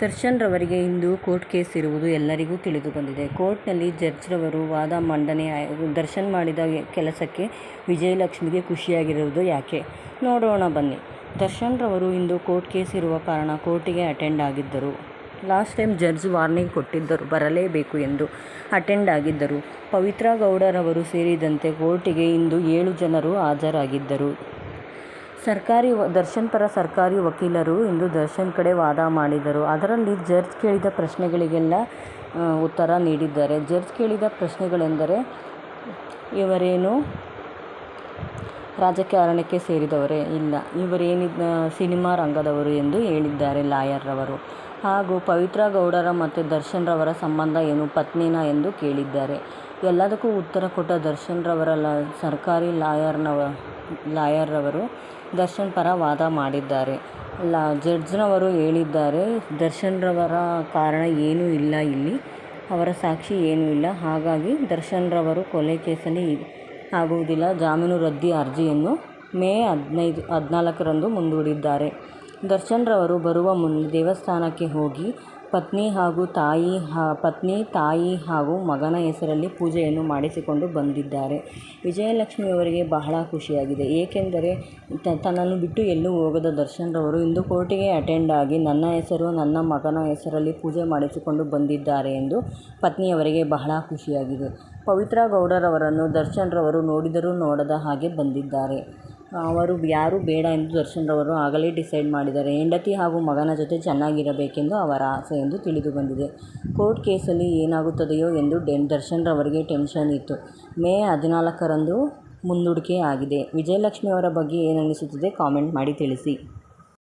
ದರ್ಶನ್ ರವರಿಗೆ ಇಂದು court case ಇರುವುದು ಎಲ್ಲರಿಗೂ ತಿಳಿದು ಬಂದಿದೆ. ಕೋರ್ಟ್ನಲ್ಲಿ ಜಡ್ಜ್ರವರು ವಾದ ಮಂಡನೆ ದರ್ಶನ್ ಮಾಡಿದ ಕೆಲಸಕ್ಕೆ ವಿಜಯಲಕ್ಷ್ಮಿಗೆ ಖುಷಿಯಾಗಿರುವುದು ಯಾಕೆ? ನೋಡೋಣ ಬನ್ನಿ. ದರ್ಶನ್ ರವರು ಇಂದು ಕೋರ್ಟ್ ಕೇಸ್ ಇರುವ ಕಾರಣ ಕೋರ್ಟಿಗೆ ಅಟೆಂಡ್ ಆಗಿದ್ದರು. ಲಾಸ್ಟ್ ಟೈಮ್ ಜಡ್ಜ್ ವಾರ್ನಿಂಗ್ ಕೊಟ್ಟಿದ್ದರು, ಬರಲೇಬೇಕು ಎಂದು. ಅಟೆಂಡ್ ಆಗಿದ್ದರು. ಪವಿತ್ರಾ ಗೌಡರವರು ಸೇರಿದಂತೆ ಕೋರ್ಟಿಗೆ ಇಂದು ಏಳು ಜನರು ಹಾಜರಾಗಿದ್ದರು. ದರ್ಶನ್ ಪರ ಸರ್ಕಾರಿ ವಕೀಲರು ಇಂದು ದರ್ಶನ್ ಕಡೆ ವಾದ ಮಾಡಿದರು. ಅದರಲ್ಲಿ ಜಡ್ಜ್ ಕೇಳಿದ ಪ್ರಶ್ನೆಗಳಿಗೆಲ್ಲ ಉತ್ತರ ನೀಡಿದ್ದಾರೆ. ಜಡ್ಜ್ ಕೇಳಿದ ಪ್ರಶ್ನೆಗಳೆಂದರೆ ಇವರೇನು ರಾಜಕಾರಣಕ್ಕೆ ಸೇರಿದವರೇ? ಇಲ್ಲ. ಇವರೇನಿದ್ದ, ಸಿನಿಮಾ ರಂಗದವರು ಎಂದು ಹೇಳಿದ್ದಾರೆ ಲಾಯರ್ರವರು ಹಾಗೂ ಪವಿತ್ರ ಗೌಡರ ಮತ್ತು ದರ್ಶನ್ರವರ ಸಂಬಂಧ ಏನು ಪತ್ನಿನಾ ಎಂದು ಕೇಳಿದ್ದಾರೆ. ಎಲ್ಲದಕ್ಕೂ ಉತ್ತರ ಕೊಟ್ಟ ದರ್ಶನ್ರವರ ಲ, ಸರ್ಕಾರಿ ಲಾಯರ್ನವ, ಲಾಯರ್ರವರು ದರ್ಶನ್ ಪರ ವಾದ ಮಾಡಿದ್ದಾರೆ. ಜಡ್ಜ್ನವರು ಹೇಳಿದ್ದಾರೆ, ದರ್ಶನ್ರವರ ಕಾರಣ ಏನೂ ಇಲ್ಲ ಇಲ್ಲಿ. ಅವರ ಸಾಕ್ಷಿ ಏನೂ ಇಲ್ಲ. ಹಾಗಾಗಿ ದರ್ಶನ್ರವರು ಕೊಲೆ ಕೇಸಲ್ಲಿ ಆಗುವುದಿಲ್ಲ. ಜಾಮೀನು ರದ್ದಿ ಅರ್ಜಿಯನ್ನು ಮೇ ಹದಿನೈದು ಹದಿನಾಲ್ಕರಂದು ಮುಂದೂಡಿದ್ದಾರೆ. ದರ್ಶನ್ ರವರು ಬರುವ ಮುನ್ನ ದೇವಸ್ಥಾನಕ್ಕೆ ಹೋಗಿ ಪತ್ನಿ, ಹಾಗೂ ತಾಯಿ ಪತ್ನಿ ತಾಯಿ ಹಾಗೂ ಮಗನ ಹೆಸರಲ್ಲಿ ಪೂಜೆಯನ್ನು ಮಾಡಿಸಿಕೊಂಡು ಬಂದಿದ್ದಾರೆ. ವಿಜಯಲಕ್ಷ್ಮಿಯವರಿಗೆ ಬಹಳ ಖುಷಿಯಾಗಿದೆ. ಏಕೆಂದರೆ ತನ್ನನ್ನು ಬಿಟ್ಟು ಎಲ್ಲೂ ಹೋಗದ ದರ್ಶನ್ ರವರು ಇಂದು ಕೋರ್ಟಿಗೆ ಅಟೆಂಡ್ ಆಗಿ ನನ್ನ ಹೆಸರು, ನನ್ನ ಮಗನ ಹೆಸರಲ್ಲಿ ಪೂಜೆ ಮಾಡಿಸಿಕೊಂಡು ಬಂದಿದ್ದಾರೆ ಎಂದು ಪತ್ನಿಯವರಿಗೆ ಬಹಳ ಖುಷಿಯಾಗಿದೆ. ಪವಿತ್ರ ಗೌಡರವರನ್ನು ದರ್ಶನ್ರವರು ದರ್ಶನ್ ರವರು ನೋಡಿದರೂ ನೋಡದ ಹಾಗೆ ಬಂದಿದ್ದಾರೆ. ಅವರು ಯಾರೂ ಬೇಡ ಎಂದು ದರ್ಶನ್ರವರು ಆಗಲೇ ಡಿಸೈಡ್ ಮಾಡಿದ್ದಾರೆ. ಹೆಂಡತಿ ಹಾಗೂ ಮಗನ ಜೊತೆ ಚೆನ್ನಾಗಿರಬೇಕೆಂದು ಅವರ ಆಸೆ ಎಂದು ತಿಳಿದು ಬಂದಿದೆ ಕೋರ್ಟ್ ಕೇಸಲ್ಲಿ ಏನಾಗುತ್ತದೆಯೋ ಎಂದು ಡೆನ್, ದರ್ಶನ್ರವರಿಗೆ ಟೆನ್ಷನ್ ಇತ್ತು. ಮೇ ಹದಿನಾಲ್ಕರಂದು ಮುಂದೂಡಿಕೆ ಆಗಿದೆ. ವಿಜಯಲಕ್ಷ್ಮಿಯವರ ಬಗ್ಗೆ ಏನನಿಸುತ್ತದೆ ಕಾಮೆಂಟ್ ಮಾಡಿ ತಿಳಿಸಿ.